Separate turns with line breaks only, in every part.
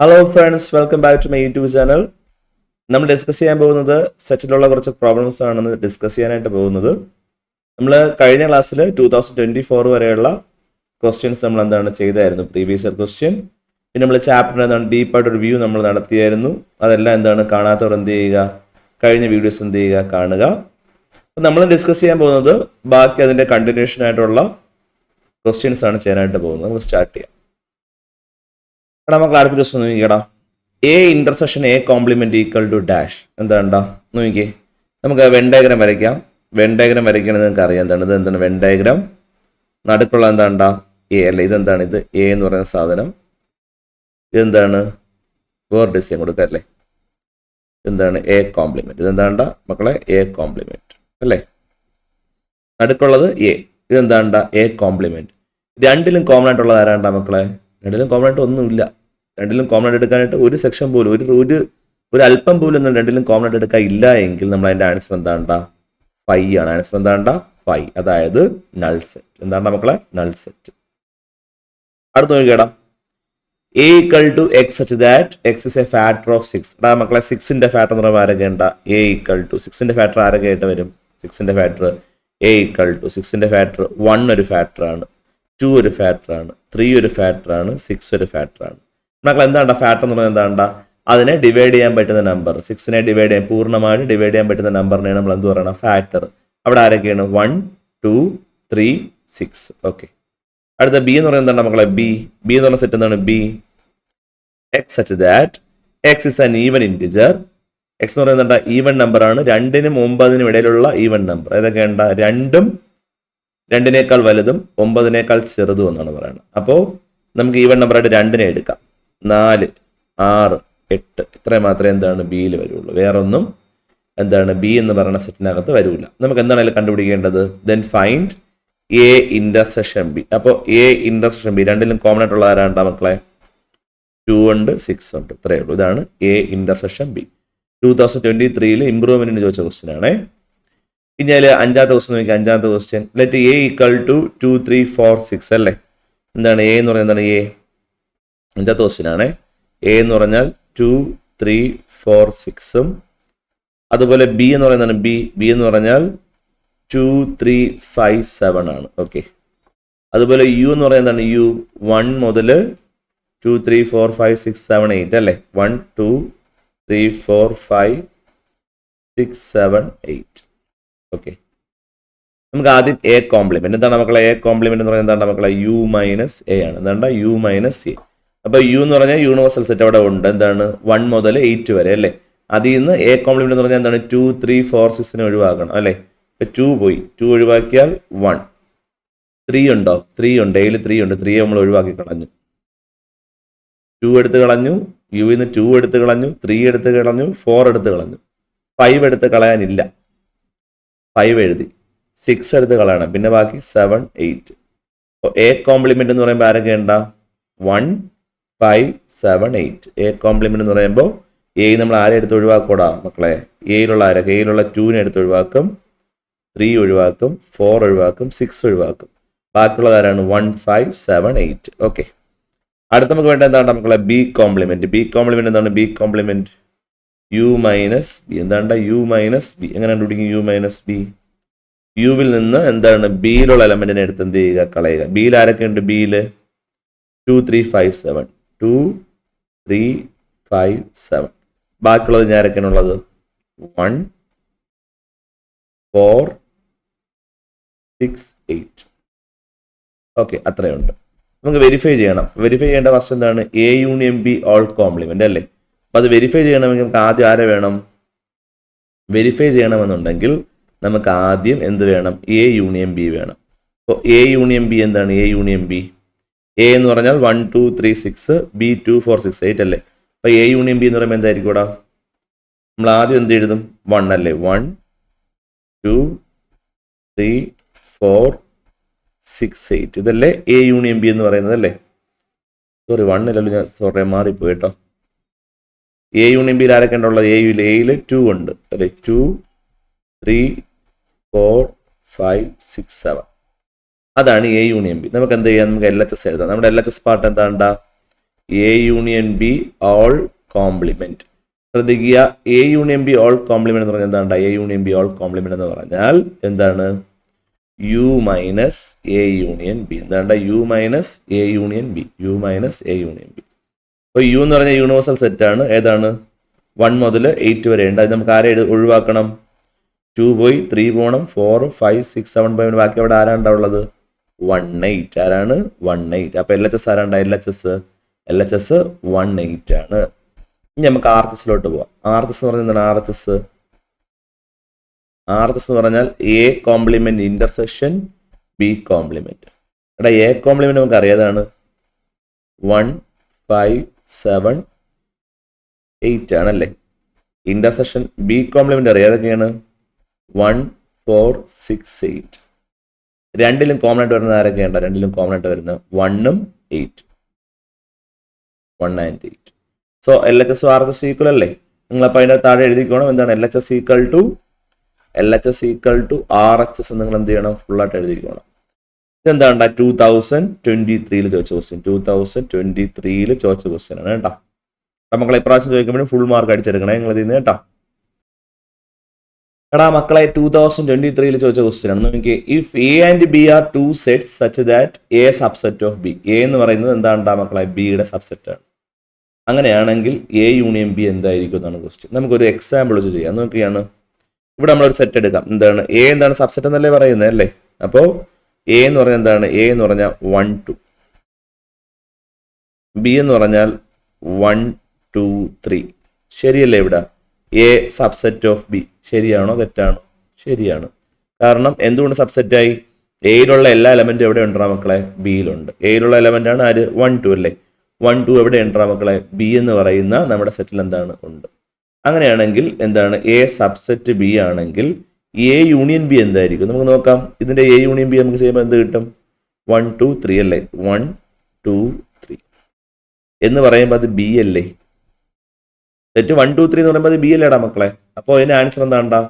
Hello friends welcome back to my YouTube channel നമ്മൾ discuss ചെയ്യാൻ പോകുന്നത് സെറ്റിലുള്ള കുറച്ച് പ്രോബ്ലംസ് ആണ് ഡിസ്കസ് ചെയ്യാനായിട്ട് പോകുന്നത്. നമ്മൾ കഴിഞ്ഞ ക്ലാസ്സിൽ ടൂ തൗസൻഡ് ട്വന്റി ഫോർ വരെയുള്ള ക്വസ്റ്റ്യൻസ് നമ്മൾ എന്താണ് ചെയ്തായിരുന്നു? പ്രീവിയസ് ഇയർ ക്വസ്റ്റ്യൻ പിന്നെ നമ്മൾ ചാപ്റ്ററിന് എന്താണ് ഡീപ്പായിട്ട് ഒരു വ്യൂ നമ്മൾ നടത്തിയായിരുന്നു. അതെല്ലാം എന്താണ് കാണാത്തവർ എന്ത് ചെയ്യുക? കഴിഞ്ഞ വീഡിയോസ് എന്ത് ചെയ്യുക? കാണുക. അപ്പം നമ്മൾ ഡിസ്കസ് ചെയ്യാൻ പോകുന്നത് ബാക്കി അതിന്റെ കണ്ടിന്യൂഷൻ ആയിട്ടുള്ള ക്വസ്റ്റ്യൻസ് ആണ് ചെയ്യാനായിട്ട് പോകുന്നത്. നമുക്ക് സ്റ്റാർട്ട് ചെയ്യാം. എടാ നമുക്ക് അടുത്ത ദിവസം നോക്കിക്കടാ. A intersection A complement equal to dash എന്താണ്ടാ നോക്കിക്കേ. നമുക്ക് വെൻ ഡയഗ്രാം വരയ്ക്കാം. വെൻ വരയ്ക്കണത് നിങ്ങൾക്ക് അറിയാം. എന്താണ്? ഇത് എന്താണ്? വെൻ നടുക്കുള്ള എന്താണ്ടാ എ അല്ല? ഇതെന്താണ്? ഇത് എ എന്ന് പറയുന്ന സാധനം. ഇതെന്താണ്? വേറെ ഡിസൈൻ കൊടുക്കുക അല്ലേ? എന്താണ് എ കോംപ്ലിമെന്റ് ഇതെന്താണ്ട മക്കളെ എ കോംപ്ലിമെന്റ് അല്ലേ? നടുക്കുള്ളത് എ ഇതെന്താണ്ട എ കോംപ്ലിമെന്റ് രണ്ടിലും കോമൺ ആയിട്ടുള്ളത് ആരാണ്ടാ മക്കളെ? രണ്ടിലും കോമൺ ആയിട്ട് ഒന്നുമില്ല. രണ്ടിലും കോമൺ ആയിട്ട് എടുക്കാനായിട്ട് ഒരു സെക്ഷൻ പോലും ഒരു ഒരു ഒരു അല്പം പോലും ഒന്നും രണ്ടിലും കോമൺ ആയിട്ട് എടുക്കാൻ ഇല്ല എങ്കിൽ നമ്മൾ അതിന്റെ ആൻസർ എന്താണ്ട? ഫൈ ആണ്. ആൻസർ എന്താണ്ട? ഫൈ അതായത് നൾ സെറ്റ് എന്താണ്ട മക്കളെ? നൾ സെറ്റ് അടുത്ത നോക്കിയടാം A equal to X such that X is a factor of six എടാ മക്കളെ സിക്സിന്റെ ഫാക്ടർ എന്ന് പറയുമ്പോൾ ആരൊക്കെ ഉണ്ടാ? എ ഈക്വൽ ടു സിക്സിന്റെ ഫാക്ടർ ആരൊക്കെ ആയിട്ട് വരും? സിക്സിന്റെ ഫാക്ടർ എ ഈക്വൽ ടു സിക്സിന്റെ ഫാക്ടർ വൺ ഒരു ഫാക്ടർ ആണ്. ടു ഒരു ഫാക്ടർ ആണ്. ത്രീ ഒരു ഫാക്ടർ ആണ്. സിക്സ് ഒരു ഫാക്ടർ ആണ് മക്കൾ എന്താണ്ടാ? ഫാക്ടർ എന്ന് പറയുന്നത് എന്താണ്ട? അതിനെ ഡിവൈഡ് ചെയ്യാൻ പറ്റുന്ന നമ്പർ സിക്സിനെ ഡിവൈഡ് ചെയ്യാൻ പൂർണമായിട്ട് ഡിവൈഡ് ചെയ്യാൻ പറ്റുന്ന നമ്പറിനെ നമ്മൾ എന്ത് പറയണം? ഫാക്ടർ അവിടെ ആരൊക്കെയാണ്? One two three six okay അടുത്ത ബി എന്ന് പറയുന്നത് എന്താണ് മക്കളെ? ബി ബി എന്ന് പറഞ്ഞ സെറ്റ് എന്താണ്? B X such that X is an even integer X എന്ന് പറയുന്നത് ഈവൻ നമ്പർ ആണ്. രണ്ടിനും ഒമ്പതിനും ഇടയിലുള്ള ഈവൻ നമ്പർ ഏതൊക്കെയുണ്ട രണ്ടും രണ്ടിനേക്കാൾ വലുതും ഒമ്പതിനേക്കാൾ ചെറുതും എന്നാണ് പറയുന്നത്. അപ്പോൾ നമുക്ക് ഈവൻ നമ്പറായിട്ട് രണ്ടിനെ എടുക്കാം. നാല് ആറ് എട്ട്. ഇത്രയും മാത്രമേ എന്താണ് ബിയിൽ വരുള്ളൂ. വേറെ ഒന്നും എന്താണ് ബി എന്ന് പറയുന്ന സെറ്റിനകത്ത് വരില്ല നമുക്ക് എന്താണ് അതിൽ കണ്ടുപിടിക്കേണ്ടത്? Then find A intersection B അപ്പോൾ എ ഇന്റർസെക്ഷൻ ബി രണ്ടിലും കോമൺ ആയിട്ടുള്ള ആരാണ്ട മക്കളെ? ടു ഉണ്ട് സിക്സ് ഉണ്ട്. ഇത്രയേ ഉള്ളൂ. ഇതാണ് A intersection B two thousand twenty ത്രീയിൽ ഇമ്പ്രൂവ്മെന്റിന് ചോദിച്ച ക്വസ്റ്റ്യൻ ആണേ. ഇനി അതിൽ അഞ്ചാമത്തെ ക്വസ്റ്റ്യൻ നോക്കി. അഞ്ചാമത്തെ question let A equal to two three four six അല്ലേ? എന്താണ് എ എന്ന് പറയുന്നത്? എന്താണ് എ അഞ്ചാമത്തെ ക്വസ്റ്റ്യൻ ആണ് എ എന്ന് പറഞ്ഞാൽ ടു ത്രീ ഫോർ സിക്സും അതുപോലെ ബി എന്ന് പറയുന്നതാണ് ബി ബി എന്ന് പറഞ്ഞാൽ ടു ത്രീ ഫൈവ് സെവൻ ആണ്. ഓക്കെ അതുപോലെ യു എന്ന് പറയുന്നതാണ് യു വൺ മുതൽ two three four five six seven eight അല്ലേ? One two three four five six seven eight okay നമുക്ക് ആദ്യം എ കോംപ്ലിമെന്റ് എന്താണ് മക്കളെ? എ കോംപ്ലിമെന്റ് എന്ന് പറയുന്നത് എന്താണ് മക്കളെ? യു മൈനസ് എ ആണ്. എന്താണ്? യു മൈനസ് എ അപ്പൊ യു എന്ന് പറഞ്ഞാൽ യൂണിവേഴ്സൽ സെറ്റ് അവിടെ ഉണ്ട്. എന്താണ്? വൺ മുതൽ എയ്റ്റ് വരെ അല്ലേ? അതിൽ നിന്ന് എ കോംപ്ലിമെന്റ് എന്ന് പറഞ്ഞാൽ എന്താണ്? ടു ത്രീ ഫോർ സിക്സിനെ ഒഴിവാക്കണം അല്ലേ? ഇപ്പൊ ടു പോയി. ടു ഒഴിവാക്കിയാൽ വൺ ത്രീ ഉണ്ടോ? ത്രീ ഉണ്ട്. എയിൽ ത്രീ ഉണ്ട്. ത്രീ നമ്മൾ ഒഴിവാക്കി കളഞ്ഞു. ടു എടുത്ത് കളഞ്ഞു. യുവിന്ന് ടു എടുത്ത് കളഞ്ഞു. ത്രീ എടുത്ത് കളഞ്ഞു. ഫോർ എടുത്ത് കളഞ്ഞു. ഫൈവ് എടുത്ത് കളയാനില്ല. ഫൈവ് എഴുതി. സിക്സ് എടുത്ത് കളയണം. പിന്നെ ബാക്കി സെവൻ എയ്റ്റ് അപ്പോൾ എ കോംപ്ലിമെന്റ് എന്ന് പറയുമ്പോൾ ആരൊക്കെ ഉണ്ടാ? One five seven eight A complement എന്ന് പറയുമ്പോൾ എ നമ്മൾ ആരെ എടുത്ത് ഒഴിവാക്കൂടാ മക്കളെ? എയിലുള്ള ആരൊക്കെ എയിലുള്ള ടൂവിനെ എടുത്ത് ഒഴിവാക്കും. ത്രീ ഒഴിവാക്കും. ഫോർ ഒഴിവാക്കും. സിക്സ് ഒഴിവാക്കും. ബാക്കിയുള്ളത് ആരാണ്? One five seven eight okay അടുത്ത നമുക്ക് വേണ്ട എന്താണ് മക്കളെ? ബി കോംപ്ലിമെന്റ് ബി കോംപ്ലിമെന്റ് എന്താണ്? B complement U minus B എന്താണ് യു മൈനസ് ബി എങ്ങനെ കണ്ടുപിടിക്കും യു മൈനസ് ബി യുവിൽ നിന്ന് എന്താണ്? ബിയിലുള്ള എലമെന്റിനെ എടുത്ത് എന്ത് ചെയ്യുക? കളയുക. ബിയിൽ ആരൊക്കെ ഉണ്ട്? ബിയിൽ two three five seven two three five seven. ബാക്കിയുള്ളത് ഞാൻ ആരൊക്കെയാണ് ഉള്ളത് one four six eight. Okay അത്രയുണ്ട്. നമുക്ക് വെരിഫൈ ചെയ്യണം. വെരിഫൈ ചെയ്യേണ്ട ഫസ്റ്റ് എന്താണ്? A union B whole complement അല്ലേ? അപ്പോൾ അത് വെരിഫൈ ചെയ്യണമെങ്കിൽ നമുക്ക് ആദ്യം ആരെ വേണം? വെരിഫൈ ചെയ്യണമെന്നുണ്ടെങ്കിൽ നമുക്ക് ആദ്യം എന്ത് വേണം? എ യൂണിയൻ ബി വേണം. അപ്പോൾ എ യൂണിയൻ ബി എന്താണ്? എ യൂണിയൻ ബി എ എന്ന് പറഞ്ഞാൽ one two three six B two four six eight അല്ലേ? അപ്പോൾ എ യൂണിയൻ ബി എന്ന് പറയുമ്പോൾ എന്തായിരിക്കും ഇവിടെ നമ്മൾ ആദ്യം എന്ത് എഴുതും? വൺ അല്ലേ? One two three four six eight ഇതല്ലേ എ യൂണിയൻ ബി എന്ന് പറയുന്നത് അല്ലേ? സോറി വൺ അല്ലല്ലോ ഞാൻ സോറി മാറിപ്പോയി കേട്ടോ. എ യൂണിയൻ ബിയിൽ ആരൊക്കെ ഉണ്ടുള്ളത് യുയിൽ എയിൽ ടു ഉണ്ട്. അല്ലേ? Two three four five six seven അതാണ് എ യൂണിയൻ ബി നമുക്ക് എന്ത് ചെയ്യാം? നമുക്ക് എൽ എച്ച് എസ് എഴുതാം. നമ്മുടെ L H S part എന്താണ്ട? A union B whole complement ശ്രദ്ധിക്കുക. A union B whole complement എന്ന് പറഞ്ഞാൽ എന്താണ് A union B whole complement എന്ന് പറഞ്ഞാൽ എന്താണ്? U minus A union B എന്താണ് U minus A union B U minus A union B അപ്പോൾ U എന്ന് പറഞ്ഞ യൂണിവേഴ്സൽ സെറ്റ് ആണ്. ഏതാണ്? വൺ മുതൽ എയ്റ്റ് വരെ ഉണ്ട്. അത് നമുക്ക് ആരെ ഒഴിവാക്കണം? ടു പോയി ത്രീ പോകണം ഫോർ ഫൈവ് സിക്സ് സെവൻ പോയി. ബാക്കി അവിടെ ആരാ ഉണ്ടാവുള്ളത്? വൺ എയ്റ്റ് ആരാണ്? വൺ എയ്റ്റ് അപ്പോൾ എൽ എച്ച് എസ് ആരാണ്? L H S L H S one eight ആണ്. ഇനി നമുക്ക് ആർ എച്ച് എസിലോട്ട് പോവാം. ആർ എച്ച് എസ് എന്ന് പറഞ്ഞാൽ R H S R H S എന്ന് പറഞ്ഞാൽ A complement intersection B complement എടാ എ കോംപ്ലിമെന്റ് നമുക്ക് അറിയാതാണ് വൺ ഫൈവ് സെവൻ എയ്റ്റ് ആണല്ലേ ഇന്റർസെക്ഷൻ ബി കോംപ്ലിമെന്റ് അറിയാതൊക്കെയാണ് വൺ ഫോർ സിക്സ് എയ്റ്റ് രണ്ടിലും കോമൺ ആയിട്ട് വരുന്ന ഉണ്ടോ രണ്ടിലും കോമൺ ആയിട്ട് വരുന്ന വണ്ണും eight one and eight so L H S R S equal അല്ലേ? നിങ്ങളപ്പോൾ അതിന്റെ താഴെ എഴുതിക്കോണം. എന്താണ്? L H S equal to L H S equal to R H S നിങ്ങൾ എന്ത് ചെയ്യണം? ഫുള്ളായിട്ട് എഴുതിക്കോണം. ഇതെന്താണ് ടൂ തൗസൻഡ് ട്വന്റി ത്രീയിൽ ചോദിച്ച ക്വസ്റ്റ്യൻ ടൂ തൗസൻഡ് ട്വന്റി ത്രീയിൽ ചോദിച്ച ക്വസ്റ്റ്യൻ ആണ് കേട്ടോ. നമ്മൾ ഇപ്രാവശ്യം ചോദിക്കുമ്പോഴും ഫുൾ മാർക്ക് അടിച്ചെടുക്കണേ നിങ്ങൾ ഇതിന്ന് കേട്ടോ. എടാ മക്കളെ ടൂ തൗസൻഡ് ട്വന്റി ത്രീയിൽ ചോദിച്ച ക്വസ്റ്റ്യൻ ആണ്. നോക്കി if A and B are two sets such that A subset of B A എന്ന് പറയുന്നത് എന്താണ് മക്കളെ? ബിയുടെ സബ്സെറ്റ് ആണ്. അങ്ങനെയാണെങ്കിൽ എ യൂണിയൻ ബി എന്തായിരിക്കും എന്നാണ് ക്വസ്റ്റ്യൻ നമുക്കൊരു എക്സാമ്പിൾ വെച്ച് ചെയ്യാം. നോക്കിയാണ്. ഇവിടെ നമ്മളൊരു സെറ്റ് എടുക്കാം. എന്താണ്? എ എന്താണ് സബ്സെറ്റ് എന്നല്ലേ പറയുന്നത് അല്ലേ? അപ്പോൾ എ എന്ന് പറഞ്ഞാൽ എന്താണ്? എ എന്ന് പറഞ്ഞാൽ വൺ ടു ബി എന്ന് പറഞ്ഞാൽ വൺ ടു ത്രീ ശരിയല്ലേ ഇവിടെ? എ സബ്സെറ്റ് ഓഫ് ബി ശരിയാണോ തെറ്റാണോ? ശരിയാണ്. കാരണം എന്തുകൊണ്ട് സബ്സെറ്റായി എയിലുള്ള എല്ലാ എലമെന്റും എവിടെ ഉണ്ടാ മക്കളെ? ബിയിലുണ്ട് എയിലുള്ള എലമെന്റ് ആണ് ആര്? വൺ ടു അല്ലേ? വൺ ടു എവിടെ ഉണ്ടാ മക്കളെ? ബി എന്ന് പറയുന്ന നമ്മുടെ സെറ്റിൽ എന്താണ്? ഉണ്ട്. അങ്ങനെയാണെങ്കിൽ എന്താണ്? എ സബ്സെറ്റ് ബി ആണെങ്കിൽ എ യൂണിയൻ ബി എന്തായിരിക്കും? നമുക്ക് നോക്കാം. ഇതിന്റെ എ യൂണിയൻ ബി നമുക്ക് ചെയ്യുമ്പോൾ എന്ത് കിട്ടും? വൺ ടു ത്രീ അല്ലേ? വൺ ടു ത്രീ എന്ന് പറയുമ്പോൾ അത് ബി അല്ലേ? സെറ്റ് വൺ ടു ത്രീ എന്ന് പറയുമ്പോൾ അത് ബി അല്ലേടാ മക്കളെ? അപ്പോൾ അതിന്റെ ആൻസർ എന്താണ്ടാ?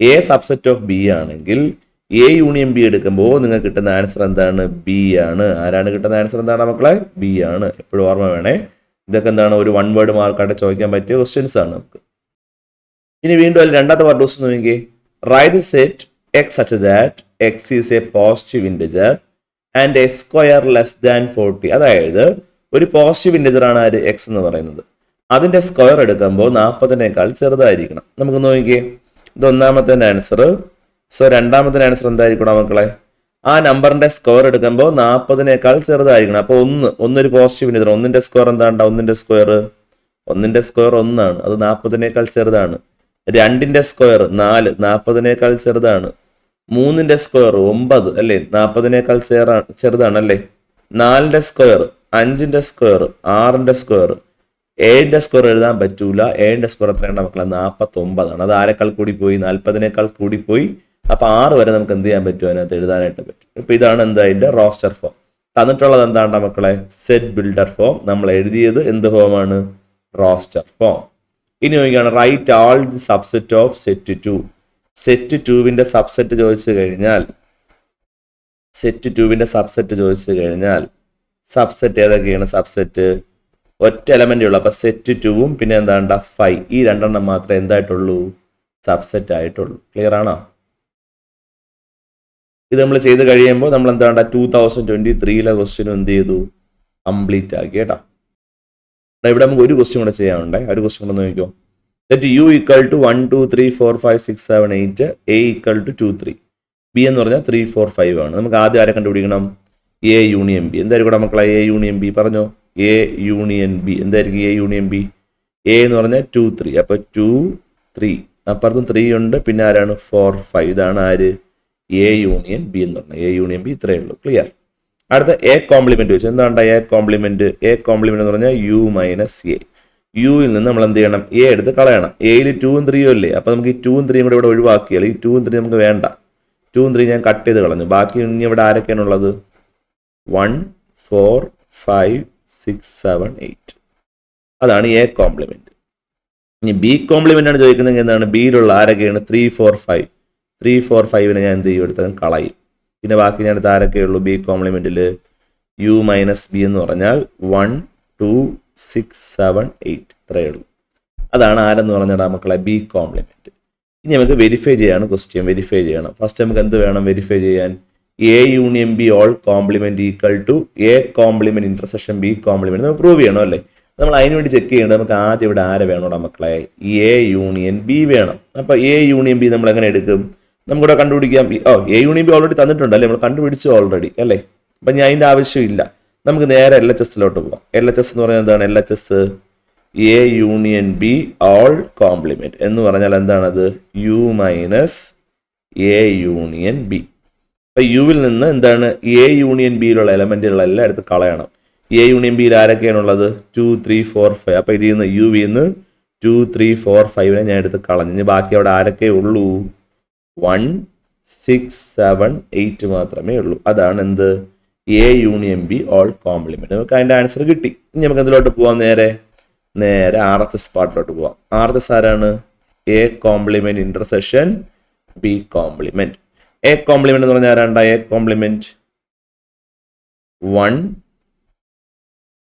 എ സബ്സെറ്റ് ഓഫ് ബി ആണെങ്കിൽ എ യൂണിയൻ ബി എടുക്കുമ്പോൾ നിങ്ങൾക്ക് കിട്ടുന്ന ആൻസർ എന്താണ്? ബി ആണ്. ആരാണ് കിട്ടുന്ന ആൻസർ എന്താണ് മക്കളെ? ബി ആണ്. എപ്പോഴും ഓർമ്മ വേണേ. ഇതൊക്കെ എന്താണ്? ഒരു വൺ വേർഡ് മാർക്കായിട്ട് ചോദിക്കാൻ പറ്റിയ ക്വസ്റ്റ്യൻസ് ആണ് നമുക്ക്. ഇനി വീണ്ടും അതിൽ രണ്ടാമത്തെ പാർട്ട് ക്വസ്റ്റ്യൻ നോക്കിയേ write set X such that X is a positive integer and A square less than forty അതായത് ഒരു പോസിറ്റീവ് ഇൻഡിജർ ആണ് ആര്? എക്സ് എന്ന് പറയുന്നത്. അതിന്റെ സ്ക്വയർ എടുക്കുമ്പോൾ നാൽപ്പതിനേക്കാൾ ചെറുതായിരിക്കണം. നമുക്ക് നോക്കിക്കേ. ഇത് ഒന്നാമത്തെ ആൻസർ സോ രണ്ടാമത്തെ ആൻസർ എന്തായിരിക്കണം മക്കളെ? ആ നമ്പറിന്റെ സ്ക്വയർ എടുക്കുമ്പോൾ നാൽപ്പതിനേക്കാൾ ചെറുതായിരിക്കണം. അപ്പോൾ ഒന്ന് ഒന്നൊരു പോസിറ്റീവ് ഇൻഡിജർ ഒന്നിന്റെ സ്ക്വയർ എന്താണ്ടാ? ഒന്നിന്റെ സ്ക്വയർ ഒന്നിന്റെ സ്ക്വയർ ഒന്നാണ്. അത് നാൽപ്പതിനേക്കാൾ ചെറുതാണ്. രണ്ടിന്റെ സ്ക്വയർ നാല്. നാൽപ്പതിനേക്കാൾ ചെറുതാണ്. മൂന്നിന്റെ സ്ക്വയർ ഒമ്പത് അല്ലേ? നാൽപ്പതിനേക്കാൾ ചെറ- ചെറുതാണ് അല്ലേ? നാലിന്റെ സ്ക്വയർ അഞ്ചിന്റെ സ്ക്വയർ ആറിന്റെ സ്ക്വയർ ഏഴിന്റെ സ്കോർ എഴുതാൻ പറ്റൂല. ഏഴിന്റെ സ്കോർ എത്രയാണ് മക്കളെ? നാൽപ്പത്തി ഒമ്പതാണ് അത് ആരെക്കാൾ കൂടി പോയി? നാൽപ്പതിനേക്കാൾ കൂടി പോയി. അപ്പൊ ആറ് വരെ നമുക്ക് എന്ത് ചെയ്യാൻ പറ്റും? അതിനകത്ത് എഴുതാനായിട്ട് പറ്റും. ഇപ്പൊ ഇതാണ് എന്താ അതിന്റെ റോസ്റ്റർ ഫോം തന്നിട്ടുള്ളത് എന്താണ് മക്കളെ? സെറ്റ് ബിൽഡർ ഫോം നമ്മൾ എഴുതിയത് എന്ത് ഫോമാണ് റോസ്റ്റർ ഫോം ഇനി നോക്കിയാണ്. Write all the subset of set two set ടുവിന്റെ സബ്സെറ്റ് ചോദിച്ചു കഴിഞ്ഞാൽ സെറ്റ് ടുവിന്റെ സബ്സെറ്റ് ചോദിച്ചു കഴിഞ്ഞാൽ സബ്സെറ്റ് ഏതൊക്കെയാണ് സബ്സെറ്റ് ഒറ്റ എലമെന്റ് ഉള്ളൂ. അപ്പോൾ സെറ്റ് ടുവും പിന്നെ എന്താണ്ട ഫൈവ് ഈ രണ്ടെണ്ണം മാത്രമേ എന്തായിട്ടുള്ളൂ? സബ്സെറ്റ് ആയിട്ടുള്ളൂ. ക്ലിയർ ആണോ? ഇത് നമ്മൾ ചെയ്ത് കഴിയുമ്പോൾ നമ്മൾ എന്താണ്ട ടൂ തൗസൻഡ് ട്വന്റി ത്രീയിലെ ക്വസ്റ്റ്യനും എന്ത് ചെയ്തു കംപ്ലീറ്റ് ആക്കി കേട്ടോ. ഇവിടെ നമുക്ക് ഒരു ക്വസ്റ്റ്യൻ കൂടെ ചെയ്യാനുണ്ടേ. ഒരു ക്വസ്റ്റ്യൻ കൂടെ നോക്കിക്കോ that U equal to one two three four five six seven eight A equal to two three B എന്ന് പറഞ്ഞാൽ ത്രീ ഫോർ ഫൈവ് ആണ്. നമുക്ക് ആദ്യം ആരെ കണ്ടുപിടിക്കണം? എ യൂണിയൻ ബി എന്തായിരിക്കും മക്കളെ എ യൂണിയൻ ബി പറഞ്ഞോ? എ യൂണിയൻ ബി എന്തായിരിക്കും എ യൂണിയൻ ബി എ എന്ന് പറഞ്ഞാൽ ടു ത്രീ അപ്പോൾ ടു ത്രീ അപ്പുറത്തും ത്രീ ഉണ്ട്. പിന്നെ ആരാണ്? ഫോർ ഫൈവ് ഇതാണ് ആര്? എ യൂണിയൻ ബി എന്ന് പറഞ്ഞാൽ എ യൂണിയൻ ബി ഇത്രയേ ഉള്ളൂ. ക്ലിയർ അടുത്ത എ കോംപ്ലിമെന്റ് വെച്ചു. എന്താണ് എ കോംപ്ലിമെന്റ് എ കോംപ്ലിമെന്റ് എന്ന് പറഞ്ഞാൽ യു മൈനസ് എ യുയിൽ നിന്ന് നമ്മൾ എന്ത് ചെയ്യണം? എ എടുത്ത് കളയണം. എയിൽ ടൂവും ത്രീയും അല്ലേ? അപ്പോൾ നമുക്ക് ഈ ടൂവും ത്രീയും കൂടെ ഇവിടെ ഒഴിവാക്കിയാൽ ഈ ടൂവും ത്രീ നമുക്ക് വേണ്ട. ടൂവും ത്രീ ഞാൻ കട്ട് ചെയ്ത് കളഞ്ഞു. ബാക്കി ഇനി ഇവിടെ ആരൊക്കെയാണുള്ളത് one four five six seven eight. അതാണ് എ കോംപ്ലിമെന്റ്. ഇനി ബി കോംപ്ലിമെന്റ് ആണ് ചോദിക്കുന്നത് എന്താണ്? ബിയിലുള്ള ആരൊക്കെയാണ്? Three four five. Three four ഫൈവിനെ ഞാൻ എന്ത് ചെയ്യും? എടുത്തത് കളയും. പിന്നെ ബാക്കി ഞാൻ എടുത്ത ആരൊക്കെയുള്ളൂ ബി കോംപ്ലിമെന്റിൽ യു മൈനസ് ബി എന്ന് പറഞ്ഞാൽ one two six seven eight. ഇത്രയേ ഉള്ളൂ. അതാണ് ആരെന്ന് പറഞ്ഞാൽ മക്കളെ? B complement. ഇനി നമുക്ക് വെരിഫൈ ചെയ്യാണ് ക്വസ്റ്റ്യൻ. വെരിഫൈ ചെയ്യണം. ഫസ്റ്റ് നമുക്ക് എന്ത് വേണം? വെരിഫൈ ചെയ്യാൻ. A union B whole complement equal to A complement intersection B complement നമുക്ക് പ്രൂവ് ചെയ്യണം അല്ലേ? നമ്മൾ അതിന് വേണ്ടി ചെക്ക് ചെയ്യേണ്ടത് നമുക്ക് ആദ്യം ഇവിടെ ആരെ വേണോടാ മക്കളെ? എ യൂണിയൻ ബി വേണം. അപ്പൊ എ യൂണിയൻ ബി നമ്മൾ എങ്ങനെ എടുക്കും? നമുക്കിവിടെ കണ്ടുപിടിക്കാം. Oh A union B already തന്നിട്ടുണ്ട് അല്ലേ? നമ്മൾ കണ്ടുപിടിച്ചു ഓൾറെഡി അല്ലേ? അപ്പൊ ഞാൻ അതിന്റെ ആവശ്യമില്ല. നമുക്ക് നേരെ എൽ എച്ച് എസിലോട്ട് പോവാം. എൽ എച്ച് എസ് എന്ന് പറയുന്നത് എന്താണ്? L H S A union B whole complement എന്ന് പറഞ്ഞാൽ എന്താണത്? U minus A union B അപ്പൊ യുവിൽ നിന്ന് എന്താണ് എ യൂണിയൻ ബിയിലുള്ള എലമെന്റുകളെല്ലാം എടുത്ത് കളയണം. എ യൂണിയൻ ബിയിൽ ആരൊക്കെയാണുള്ളത്? ടു ത്രീ ഫോർ ഫൈവ് അപ്പൊ ഇതിൽ നിന്ന് യു വിൽ നിന്ന് ടു ത്രീ ഫോർ ഫൈവിനെ ഞാൻ എടുത്ത് കളഞ്ഞു. ഇനി ബാക്കി അവിടെ ആരൊക്കെ ഉള്ളൂ? വൺ സിക്സ് സെവൻ എയ്റ്റ് മാത്രമേ ഉള്ളൂ. അതാണ് എന്ത്? A union B whole complement നമുക്ക് അതിന്റെ ആൻസർ കിട്ടി. ഇനി നമുക്ക് എന്തിലോട്ട് പോവാം നേരെ? നേരെ ആർ എസ് എസ് പാർട്ടിലോട്ട് പോവാം. ആർ എസ് എസ് ആരാണ്? A complement intersection B complement A complement എന്ന് പറഞ്ഞാൽ ആരാണ്ട A complement one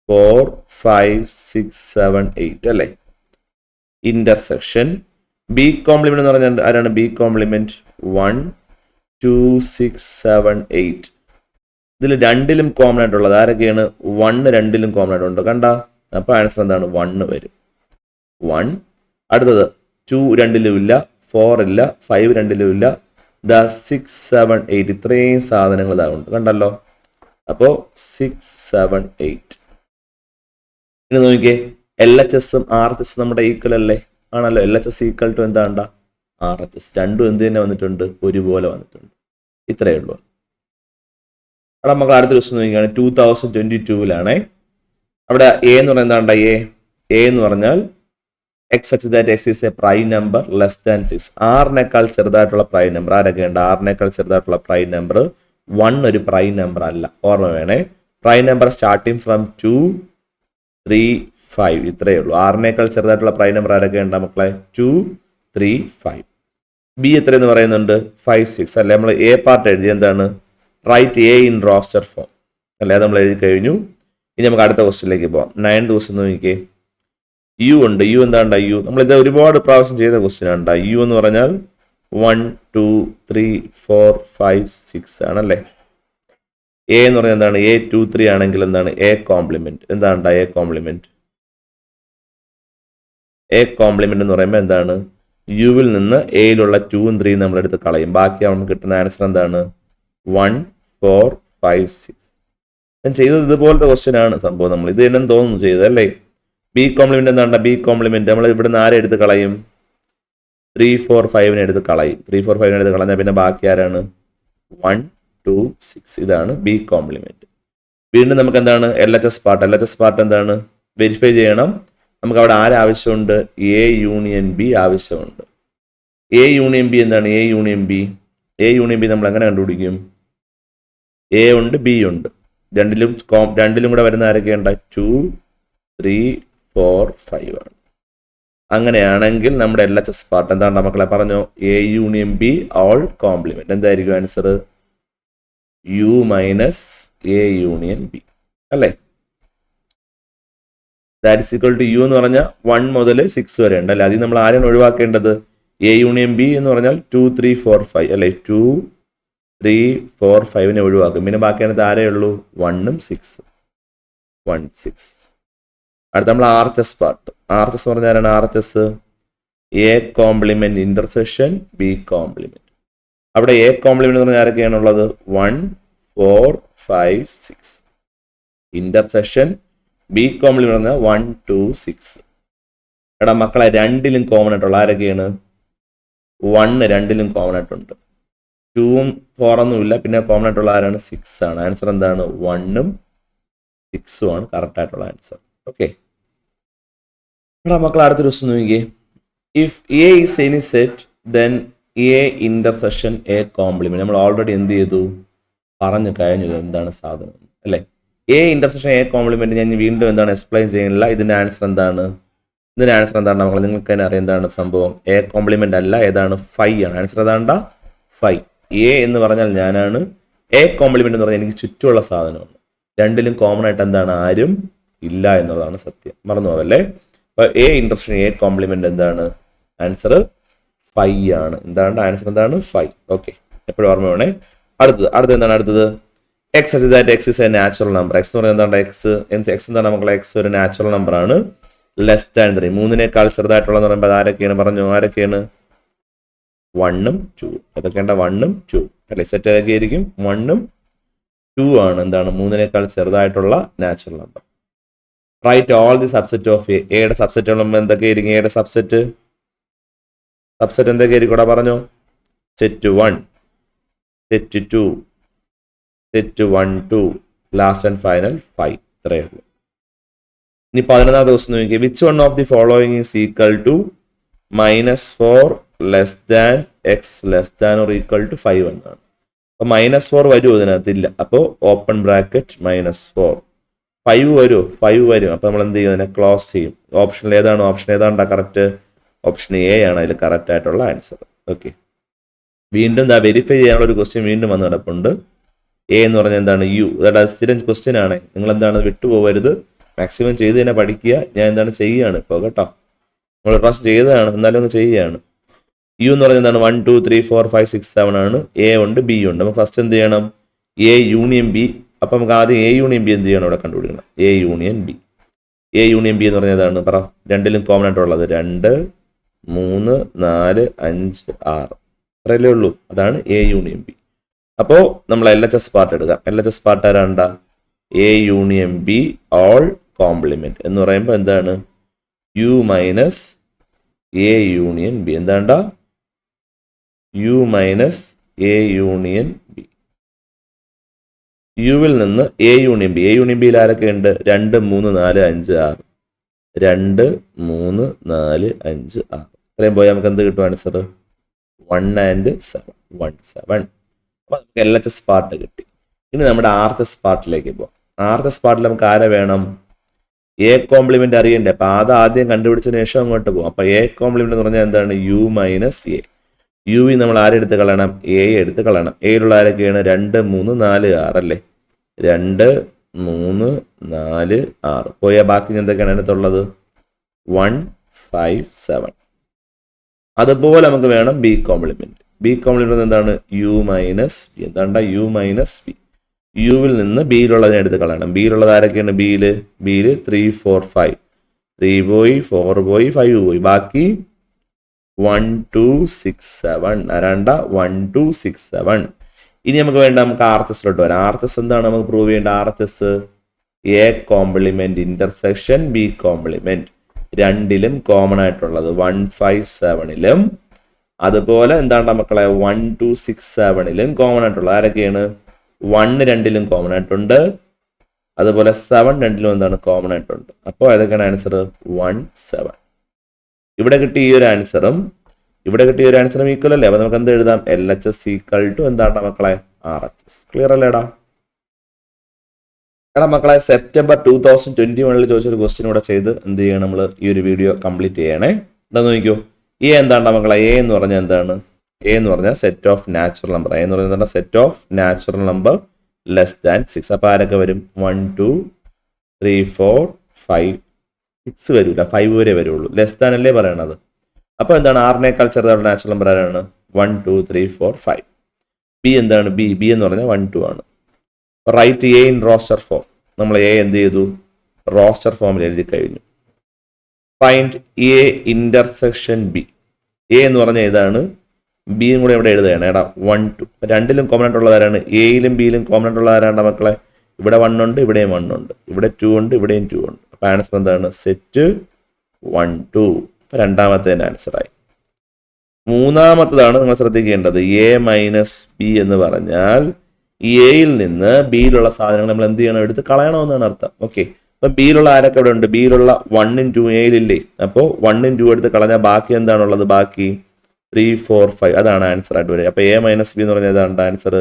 four five six seven eight അല്ലേ? ഇന്റർസെക്ഷൻ ബി കോംപ്ലിമെന്റ് എന്ന് പറഞ്ഞാൽ ആരാണ്? B complement one two six seven eight ഇതിൽ രണ്ടിലും കോമൺ ആയിട്ടുള്ളത് ആരൊക്കെയാണ്? വണ്ണ് രണ്ടിലും കോമൺ ആയിട്ടുണ്ട്. കണ്ട? അപ്പോൾ ആൻസർ എന്താണ്? വണ്ണ് വരും. വൺ അടുത്തത്. ടു രണ്ടിലും ഇല്ല ഫോർ ഇല്ല ഫൈവ് രണ്ടിലും ഇല്ല ദ സിക്സ് സെവൻ എയ്റ്റ് ഇത്രയും സാധനങ്ങൾ ഇതാകുന്നുണ്ട് കണ്ടല്ലോ? അപ്പോൾ സിക്സ് സെവൻ എയ്റ്റ് ഇനി നോക്കിയേ എൽ എച്ച് എസും ആർ എച്ച് എസ് നമ്മുടെ ഈക്വൽ അല്ലേ? ആണല്ലോ? L H S equal to എന്താണ്ട R H S രണ്ടും എന്ത് തന്നെ വന്നിട്ടുണ്ട്? ഒരുപോലെ വന്നിട്ടുണ്ട്. ഇത്രയേ ഉള്ളൂ. അവിടെ നമുക്ക് അടുത്ത ദിവസം നോക്കിയാണ്. ടൂ തൗസൻഡ് ട്വന്റി ടൂവിലാണേ അവിടെ എ എന്ന് പറയുന്നത് എ എ എന്ന് പറഞ്ഞാൽ X such that X is a prime number less than six ആറിനേക്കാൾ ചെറുതായിട്ടുള്ള പ്രൈം നമ്പർ ആരൊക്കെ ഉണ്ട്? ആറിനേക്കാൾ ചെറുതായിട്ടുള്ള പ്രൈം നമ്പർ വൺ ഒരു പ്രൈം നമ്പർ അല്ല. ഓർമ്മ വേണേ. Prime number starting from two three five ഇത്രയേ ഉള്ളൂ. ആറിനേക്കാൾ ചെറുതായിട്ടുള്ള പ്രൈം നമ്പർ ആരൊക്കെ ഉണ്ട് മക്കളെ? ടു ത്രീ ഫൈവ് ബി എത്രയെന്ന് പറയുന്നുണ്ട്? ഫൈവ് സിക്സ് അല്ലെ? നമ്മൾ എ പാർട്ട് എഴുതി എന്താണ്? Write A in roster form അല്ലേ? നമ്മൾ എഴുതി കഴിഞ്ഞു. ഇനി നമുക്ക് അടുത്ത ക്വസ്റ്റിലേക്ക് പോവാം. നയൻ ദിവസം നോക്കിക്കേ. യു ഉണ്ട്. യു എന്താണ്ട? യു നമ്മൾ ഇത് ഒരുപാട് പ്രാവശ്യം ചെയ്ത ക്വസ്റ്റ്യൻ ആണ് യു എന്ന് പറഞ്ഞാൽ one two three four five six ആണല്ലേ? എ എന്ന് പറഞ്ഞാൽ എന്താണ്? എ ടു ത്രീ ആണെങ്കിൽ എന്താണ്? എ കോംപ്ലിമെന്റ് എന്താണ് എ കോംപ്ലിമെന്റ് എ കോംപ്ലിമെന്റ് എന്ന് പറയുമ്പോൾ എന്താണ്? യുവിൽ നിന്ന് എയിലുള്ള ടൂവും ത്രീയും നമ്മൾ എടുത്ത് കളയും. ബാക്കി നമുക്ക് കിട്ടുന്ന ആൻസർ എന്താണ്? വൺ ഫോർ ഫൈവ് സിക്സ് ഞാൻ ചെയ്തത് ഇതുപോലത്തെ ക്വസ്റ്റ്യൻ ആണ് സംഭവം നമ്മൾ. ഇത് തന്നെ തോന്നുന്നു ചെയ്തത് അല്ലേ ബി കോംപ്ലിമെന്റ് എന്താണ് ബി കോംപ്ലിമെന്റ് നമ്മൾ ഇവിടുന്ന് ആരെ എടുത്ത് കളയും? ത്രീ ഫോർ ഫൈവിനെ എടുത്ത് കളയും. ത്രീ ഫോർ ഫൈവിനെ എടുത്ത് കളഞ്ഞാൽ പിന്നെ ബാക്കി ആരാണ്? വൺ ടു സിക്സ് ഇതാണ് ബി കോംപ്ലിമെന്റ് വീണ്ടും നമുക്ക് എന്താണ്? L H S part L H S part എന്താണ്? വെരിഫൈ ചെയ്യണം. നമുക്ക് അവിടെ ആരാവശ്യമുണ്ട് എ യൂണിയൻ ബി ആവശ്യമുണ്ട്. എ യൂണിയൻ ബി എന്താണ്? A union B A union B നമ്മൾ എങ്ങനെ കണ്ടുപിടിക്കും? എ ഉണ്ട് ബി ഉണ്ട്. രണ്ടിലും രണ്ടിലും കൂടെ വരുന്ന ആരൊക്കെയുണ്ട് ടു ത്രീ ഫോർ ഫൈവ് ആണ്. അങ്ങനെയാണെങ്കിൽ നമ്മുടെ എല്ലാ ചെസ് പാർട്ട് എന്താണ് മക്കളെ പറഞ്ഞു? A union B whole complement എന്തായിരിക്കും answer U minus A union B അല്ലേ? That is equal to U എന്ന് പറഞ്ഞാൽ വൺ മുതൽ സിക്സ് വരെ ഉണ്ട് അല്ലേ? അതിൽ നമ്മൾ ആരെയാണ് ഒഴിവാക്കേണ്ടത്? എ യൂണിയൻ ബി എന്ന് പറഞ്ഞാൽ ടു ത്രീ ഫോർ ഫൈവ് അല്ലേ? ടു ത്രീ ഫോർ ഫൈവിനെ ഒഴിവാക്കും. പിന്നെ ബാക്കിയാണത് ആരേ ഉള്ളൂ? വണ്ണും സിക്സ് വൺ സിക്സ് അടുത്ത നമ്മൾ R H S part. R H S പറഞ്ഞാൽ R H S A complement intersection B complement അവിടെ എ കോംപ്ലിമെന്റ് എന്ന് പറഞ്ഞാൽ ആരൊക്കെയാണുള്ളത് one four five six. Intersection B complement പറഞ്ഞാൽ വൺ ടു സിക്സ്. എടാ മക്കളെ രണ്ടിലും കോമൺ ആയിട്ടുള്ള ആരൊക്കെയാണ്? വണ്ണ് രണ്ടിലും കോമൺ ആയിട്ടുണ്ട്. ടൂവും ഫോറൊന്നും ഇല്ല പിന്നെ കോമൺ ആയിട്ടുള്ള ആരാണ്? സിക്സ് ആണ്. ആൻസർ എന്താണ്? വണ്ണും സിക്സും ആണ്. കറക്റ്റ് ആയിട്ടുള്ള ആൻസർ. ഓക്കെ. എടാ മക്കൾ അടുത്തൊരു ദിവസം നോക്കിയേ if A is any set then A intersection A complement നമ്മൾ ഓൾറെഡി എന്ത് ചെയ്തു? പറഞ്ഞു കഴിഞ്ഞു എന്താണ് സാധനം അല്ലേ? എ ഇന്റർസെഷൻ എ കോംപ്ലിമെന്റ് ഞാൻ വീണ്ടും എന്താണ് എക്സ്പ്ലെയിൻ ചെയ്യുന്നില്ല. ഇതിന്റെ ആൻസർ എന്താണ്? ഇതിന്റെ ആൻസർ എന്താണ് മക്കൾ നിങ്ങൾക്ക് തന്നെ അറിയാം എന്താണ് സംഭവം. എ കോംപ്ലിമെന്റ് അല്ല ഏതാണ്? ഫൈ ആണ്. ആൻസർ ഏതാണ്ട? ഫൈ എ എന്ന് പറഞ്ഞാൽ ഞാനാണ്. എ കോംപ്ലിമെന്റ് എന്ന് പറഞ്ഞാൽ എനിക്ക് ചുറ്റുമുള്ള സാധനമാണ്. രണ്ടിലും കോമൺ ആയിട്ട് എന്താണ്? ആരും ഇല്ല എന്നുള്ളതാണ് സത്യം. മറന്നു പോകല്ലേ എ ഇൻട്രസ്റ്റ് എ കോംപ്ലിമെന്റ് എന്താണ്? ആൻസർ ഫൈവ് ആണ്. എന്താണ്? ആൻസർ എന്താണ്? ഫൈവ് ഓക്കെ എപ്പോഴും ഓർമ്മ വേണേ. അടുത്തത്. അടുത്തത് എന്താണ്? അടുത്തത്. X such that X is a natural number X എന്ന് പറയുന്നത് എന്താണ്? എക്സ് എക്സ് എന്താണ് മക്കളെ എക്സ് ഒരു നാച്ചുറൽ നമ്പർ ആണ്. ലെസ് ദാൻ ത്രീ മൂന്നിനേക്കാൾ ചെറുതായിട്ടുള്ളതെന്ന് പറയുമ്പോൾ ആരൊക്കെയാണ് പറഞ്ഞു ആരൊക്കെയാണ്? വണ്ണും ടു ഏതൊക്കെയാണ് വണ്ണും ടു അല്ലെ? സെറ്റ് ഏതൊക്കെ ആയിരിക്കും. വണ്ണും ടു ആണ്. എന്താണ്? മൂന്നിനേക്കാൾ ചെറുതായിട്ടുള്ള natural number write all the subset of A എയുടെ സബ്സെറ്റ് എന്തൊക്കെയായിരിക്കും എയുടെ സബ്സെറ്റ് സബ്സെറ്റ് എന്തൊക്കെ ആയിരിക്കും കൂടെ പറഞ്ഞു? Set one set two set one two last and final five ഇത്രയേ ഉള്ളൂ. ഇനി പതിനൊന്നാം ദിവസം നോക്കി which one of the following is equal to minus four less than X less than or equal to five എന്നാണ്. അപ്പൊ മൈനസ് ഫോർ വരുമോ ഇതിനകത്ത്? ഇല്ല. അപ്പോൾ open bracket minus four five വരുമോ ഫൈവ് വരും. അപ്പൊ നമ്മൾ എന്ത് ചെയ്യും? അതിനെ ക്ലോസ് ചെയ്യും. ഓപ്ഷനിൽ ഏതാണ്? ഓപ്ഷൻ ഏതാണ്ടാ? കറക്റ്റ് ഓപ്ഷൻ എ ആണ് അതിൽ കറക്റ്റ് ആയിട്ടുള്ള ആൻസർ ഓക്കെ വീണ്ടും ദാ വെരിഫൈ ചെയ്യാനുള്ള ഒരു ക്വസ്റ്റ്യൻ വീണ്ടും വന്ന് കിടപ്പുണ്ട്. എ എന്ന് പറഞ്ഞാൽ എന്താണ്? യു അതായത് സ്ഥിരം ക്വസ്റ്റ്യൻ ആണ്. നിങ്ങൾ എന്താണ്? വിട്ടുപോകരുത് മാക്സിമം ചെയ്ത് തന്നെ പഠിക്കുക. ഞാൻ എന്താണ്? ചെയ്യുകയാണ് ഇപ്പോൾ കേട്ടോ. നമ്മൾ പ്രാവശ്യം ചെയ്തതാണ്. എന്നാലും ഒന്ന് ചെയ്യുകയാണ് യു എന്ന് പറഞ്ഞാൽ എന്താണ്? One two three four five six seven ആണ്. എ ഉണ്ട് ബി ഉണ്ട്. നമുക്ക് ഫസ്റ്റ് എന്ത് ചെയ്യണം? എ യൂണിയൻ ബി അപ്പം നമുക്ക് ആദ്യം എ യൂണിയൻ ബി എന്ത് ചെയ്യണം ഇവിടെ കണ്ടുപിടിക്കണം. A union B A union B എന്ന് പറഞ്ഞാൽ ഏതാണ്? പറ. രണ്ടിലും കോമൺ ആയിട്ടുള്ളത് രണ്ട് മൂന്ന് നാല് അഞ്ച് ആറ്. അത്രയല്ലേ ഉള്ളൂ. അതാണ് എ യൂണിയൻ ബി അപ്പോൾ നമ്മൾ എൽ എച്ച് എസ് പാർട്ട് എടുക്കാം. L H S part ആരാണ്ട? A union B whole complement എന്ന് പറയുമ്പോൾ എന്താണ്? U minus A union B എന്താണ്ടാ? U minus A union B യുവിൽ നിന്ന് A union B A union ബിയിൽ ആരൊക്കെ ഉണ്ട്? രണ്ട് മൂന്ന് നാല് അഞ്ച് ആറ്. രണ്ട് മൂന്ന് നാല് അഞ്ച് ആറ്. ഇത്രയും പോയാൽ നമുക്ക് എന്ത് കിട്ടും answer one and seven one seven അപ്പോൾ നമുക്ക് എൽ എച്ച് എസ് പാർട്ട് കിട്ടി. ഇനി നമ്മുടെ ആർ എച്ച് എസ് പാർട്ടിലേക്ക് പോകാം ആർ എച്ച് എസ് പാർട്ടിൽ നമുക്ക് ആരെ വേണം? എ കോംപ്ലിമെന്റ് അറിയണ്ടേ? അപ്പോൾ അത് ആദ്യം കണ്ടുപിടിച്ചതിന് ശേഷം അങ്ങോട്ട് പോകും അപ്പോൾ എ കോംപ്ലിമെന്റ് എന്ന് പറഞ്ഞാൽ എന്താണ്? യു മൈനസ് എ യുവിൽ നമ്മൾ ആരെടുത്ത് കളയണം? എ എടുത്ത് കളയണം. എയിലുള്ള ആരൊക്കെയാണ് രണ്ട് മൂന്ന് നാല് ആറ് അല്ലേ രണ്ട് മൂന്ന് നാല് ആറ്. പോയ ബാക്കി എന്തൊക്കെയാണ് അതിനകത്തുള്ളത് വൺ ഫൈവ് സെവൻ അതുപോലെ നമുക്ക് വേണം ബി കോംപ്ലിമെന്റ് ബി കോംപ്ലിമെന്റ് എന്താണ്? യു മൈനസ് ബി എന്താണ്ട യു മൈനസ് ബി യുവിൽ നിന്ന് ബിയിലുള്ളതിനെ എടുത്ത് കളയണം. ബിയിലുള്ളത് ആരൊക്കെയാണ് ബിയിൽ ബിയിൽ ത്രീ ഫോർ ഫൈവ് ത്രീ പോയി ഫോർ പോയി ഫൈവ് പോയി. ബാക്കി വൺ ടു സിക്സ് സെവൻ രണ്ട വൺ ടു സിക്സ് സെവൻ ഇനി നമുക്ക് വേണ്ട നമുക്ക് ആർ എസ് എസിലോട്ട് വരാം. ആർ എസ് എന്താണ്? നമുക്ക് പ്രൂവ് ചെയ്യേണ്ട R S A complement intersection B complement രണ്ടിലും കോമൺ ആയിട്ടുള്ളത്. വൺ ഫൈവ് സെവനിലും അതുപോലെ എന്താണ് മക്കളെ? വൺ ടു സിക്സ് സെവനിലും കോമൺ ആയിട്ടുള്ളത് ആരൊക്കെയാണ്? വൺ രണ്ടിലും കോമൺ ആയിട്ടുണ്ട്. അതുപോലെ സെവൻ രണ്ടിലും എന്താണ്? കോമൺ ആയിട്ടുണ്ട്. അപ്പോൾ ഏതൊക്കെയാണ് ആൻസർ വൺ സെവൻ ഇവിടെ കിട്ടിയ ഈ ഒരു ആൻസറും ഇവിടെ കിട്ടിയ ഒരു ആൻസറും ഈക്വൽ അല്ലേ? അപ്പൊ നമുക്ക് എന്ത് എഴുതാം? L H S equal to എന്താണ് മക്കളെ? ആർ എച്ച് എസ് ക്ലിയർ അല്ലേടാ? എടാ മക്കളെ സെപ്റ്റംബർ ടൂ തൗസൻഡ് ട്വന്റി വണ്ണിൽ ചോദിച്ചൊരു ക്വസ്റ്റ്യൻ ഇവിടെ ചെയ്ത് എന്ത് ചെയ്യണം നമ്മൾ ഈ ഒരു വീഡിയോ കംപ്ലീറ്റ് ചെയ്യണേ. എന്താ നോക്കിയോ എ എന്താണ് മക്കളെ? എ എന്ന് പറഞ്ഞാൽ എന്താണ്? എ എന്ന് പറഞ്ഞാൽ set of natural number A എന്ന് പറഞ്ഞാൽ set of natural number less than six അപ്പോൾ ആരൊക്കെ വരും? One two three four five six വരില്ല ഫൈവ് വരെ വരുള്ളൂ. ലെസ് ദാൻ അല്ലേ പറയണത്? അപ്പോൾ എന്താണ്? ആറിനേക്കാൾ ചെറുതായിട്ട് നാച്ചുറൽ നമ്പർ ആരാണ്? One two three four five B എന്താണ്? ബി ബി എന്ന് പറഞ്ഞാൽ വൺ ടു ആണ്. Right A in roster form നമ്മൾ എ എന്ത് ചെയ്തു? റോസ്റ്റർ ഫോമിൽ എഴുതി കഴിഞ്ഞു. Find A intersection B A എന്ന് പറഞ്ഞാൽ ഇതാണ് ബിയും കൂടെ ഇവിടെ എഴുതുകയാണ്. എടാ വൺ ടു രണ്ടിലും കോമൺ ഉള്ളതാരാണ് എയിലും ബിയിലും കോമൺ ഉള്ളതാരാണ് മക്കളെ? ഇവിടെ വൺ ഉണ്ട് ഇവിടെയും വൺ ഉണ്ട്. ഇവിടെ ടു ഉണ്ട് ഇവിടെയും ടു ഉണ്ട്. ആൻസർ എന്താണ് സെറ്റ് വൺ ടു രണ്ടാമത്തേന്റെ ആൻസറായി മൂന്നാമത്തതാണ് നിങ്ങൾ ശ്രദ്ധിക്കേണ്ടത്. എ മൈനസ് ബി എന്ന് പറഞ്ഞാൽ എയിൽ നിന്ന് ബിയിലുള്ള സാധനങ്ങൾ നമ്മൾ എന്ത് ചെയ്യണം? എടുത്ത് കളയണമെന്നാണ് അർത്ഥം. ഓക്കെ അപ്പൊ ബിയിലുള്ള ആരൊക്കെ ഇവിടെ ഉണ്ട്? ബിയിലുള്ള വണ്ണും ടു എയിലില്ലേ അപ്പോൾ വണ്ണും ടു എടുത്ത് കളഞ്ഞാൽ ബാക്കി എന്താണുള്ളത്? ബാക്കി ത്രീ ഫോർ ഫൈവ് അതാണ് ആൻസർ ആയിട്ട് വരിക. അപ്പോൾ എ മൈനസ് ബി എന്ന് പറഞ്ഞാൽ ഏതാണ്ട് ആൻസർ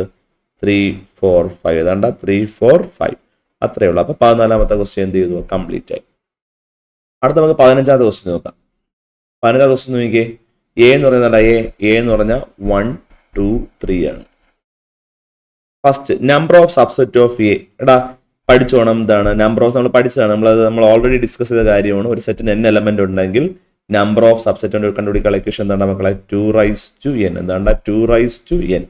ത്രീ ഫോർ ഫൈവ് ഏതാണ്ട്? ത്രീ ഫോർ ഫൈവ് അത്രയേ ഉള്ളൂ അപ്പോൾ പതിനാലാമത്തെ ക്വസ്റ്റ്യൻ എന്ത് ചെയ്തു? കംപ്ലീറ്റ് ആയി. അടുത്ത നമുക്ക് പതിനഞ്ചാമത്തെ ക്വസ്റ്റ്യൻ നോക്കാം. പതിനഞ്ചാമത്തെ ക്വസ്റ്റ്യൻ നോക്കിയേ എ എന്ന് പറയുന്നത് എ എ എന്ന് പറഞ്ഞാൽ വൺ ടു ത്രീ ആണ്. First number of subset of A എടാ പഠിച്ചോണം എന്താണ് നമ്പർ ഓഫ് നമ്മൾ പഠിച്ചതാണ്. നമ്മൾ നമ്മൾ ഓൾറെഡി ഡിസ്കസ് ചെയ്ത കാര്യമാണ്. ഒരു സെറ്റിന് എൻ എലമെന്റ് ഉണ്ടെങ്കിൽ നമ്പർ ഓഫ് സബ്സെറ്റ് കണ്ടുപിടിക്കാനുള്ള ഇക്വേഷൻ എന്താണ് മക്കളെ? ടു റൈസ് ടു എൻ എന്താണ് ടു റൈസ് ടു എൻ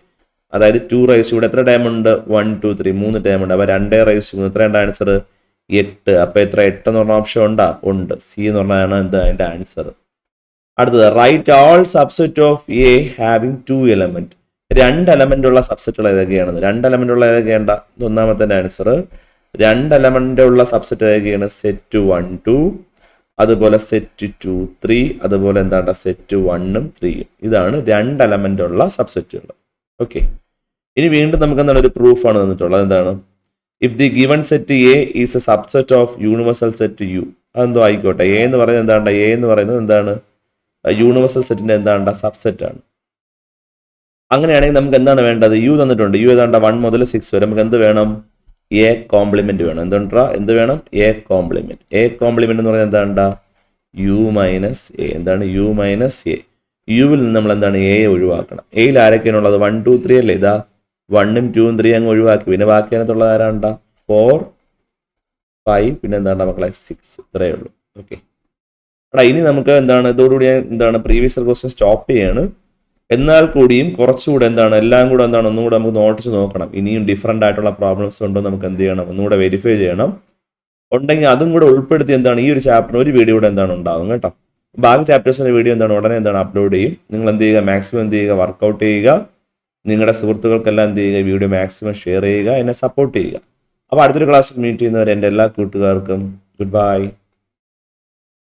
അതായത് ടു റൈസ് ഇവിടെ എത്ര ടൈം ഉണ്ട്? വൺ ടു ത്രീ മൂന്ന് ടൈം ഉണ്ട്. അപ്പൊ രണ്ടേ റൈസ് മൂന്ന് എത്ര ഉണ്ട് ആൻസർ എട്ട്. അപ്പോൾ എത്ര എട്ട് എന്ന് പറഞ്ഞ ഓപ്ഷൻ ഉണ്ടാ? ഉണ്ട്. സി എന്ന് പറഞ്ഞാണ് എന്താ അതിന്റെ ആൻസർ അടുത്തത് right all subset of A having to element രണ്ട് എലമെന്റ് ഉള്ള സബ്സെറ്റുകൾ ഏതൊക്കെയാണ് രണ്ട് എലമെന്റ് ഉള്ള ഏതൊക്കെയാണ് ഇത് ഒന്നാമത്തെ ആൻസർ രണ്ട് എലമെന്റ് ഉള്ള സബ്സെറ്റ് ഏതൊക്കെയാണ്? സെറ്റ് വൺ ടു അതുപോലെ സെറ്റ് ടു ത്രീ അതുപോലെ എന്താണ് സെറ്റ് വണ്ണും ത്രീയും ഇതാണ് രണ്ട് എലമെന്റ് ഉള്ള സബ്സെറ്റുകൾ ഓക്കെ ഇനി വീണ്ടും നമുക്ക് എന്താണ് ഒരു പ്രൂഫാണ് തന്നിട്ടുള്ളത്. എന്താണ് if the given set A is a subset of universal set U അതെന്തോ ആയിക്കോട്ടെ. എ എന്ന് പറയുന്നത് എന്താണ് എ എന്ന് പറയുന്നത് എന്താണ്? യൂണിവേഴ്സൽ സെറ്റിന്റെ എന്താണ് സബ്സെറ്റ് ആണ്. അങ്ങനെയാണെങ്കിൽ നമുക്ക് എന്താണ് വേണ്ടത്? യു തന്നിട്ടുണ്ട്. യു ഏതാണ്ട? വൺ മുതൽ സിക്സ് വരെ. നമുക്ക് എന്ത് വേണം? എ കോംപ്ലിമെന്റ് വേണം. എന്തുണ്ടാ? എന്ത് വേണം? എ കോംപ്ലിമെന്റ് എ കോംപ്ലിമെന്റ് എന്ന് പറയുന്നത് എന്താണ്ട? യു മൈനസ് എ എന്താണ്? യു മൈനസ് എ യുവിൽ നിന്ന് നമ്മൾ എന്താണ്? എ ഒഴിവാക്കണം. എയിൽ ആരൊക്കെയാണുള്ളത്? വൺ ടു ത്രീ അല്ലേ? ഇതാ വണ്ണും ടൂവും ത്രീ അങ്ങ് ഒഴിവാക്കി. പിന്നെ ബാക്കി അതിനകത്തുള്ള ആരാണ്ടാ? ഫോർ ഫൈവ് പിന്നെ എന്താണ് മക്കളെ? സിക്സ് ഇത്രയേ ഉള്ളൂ. ഓക്കെ എടാ ഇനി നമുക്ക് എന്താണ്? ഇതോടുകൂടി ഞാൻ എന്താണ് പ്രീവിയസ് ക്വസ്റ്റ്യൻ സ്റ്റോപ്പ് ചെയ്യാണ്. എന്നാൽ കൂടിയും കുറച്ചുകൂടെ എന്താണ്? എല്ലാം കൂടെ എന്താണ്? ഒന്നും കൂടെ നമുക്ക് നോട്ടിച്ച് നോക്കണം. ഇനിയും ഡിഫറെന്റ് ആയിട്ടുള്ള പ്രോബ്ലംസ് ഉണ്ടോ. നമുക്ക് എന്ത് ചെയ്യണം? ഒന്നുകൂടെ വെരിഫൈ ചെയ്യണം. ഉണ്ടെങ്കിൽ അതും കൂടെ ഉൾപ്പെടുത്തി എന്താണ്? ഈ ഒരു ചാപ്റ്ററിന് ഒരു വീഡിയോ കൂടെ എന്താണ് ഉണ്ടാവും കേട്ടോ. ബാക്കി ചാപ്റ്റേഴ്സിന്റെ വീഡിയോ എന്താണ്? ഉടനെ എന്താണ് അപ്ലോഡ് ചെയ്യും. നിങ്ങൾ എന്ത് ചെയ്യുക? മാക്സിമം എന്ത് ചെയ്യുക? വർക്കൗട്ട് ചെയ്യുക. നിങ്ങളുടെ സുഹൃത്തുക്കൾക്കെല്ലാം എന്ത് ചെയ്യുക വീഡിയോ മാക്സിമം ഷെയർ ചെയ്യുക എന്നെ സപ്പോർട്ട് ചെയ്യുക. അപ്പോൾ അടുത്തൊരു ക്ലാസ്സിൽ മീറ്റ് ചെയ്യുന്നവരെ എന്റെ എല്ലാ കൂട്ടുകാർക്കും ഗുഡ് ബൈ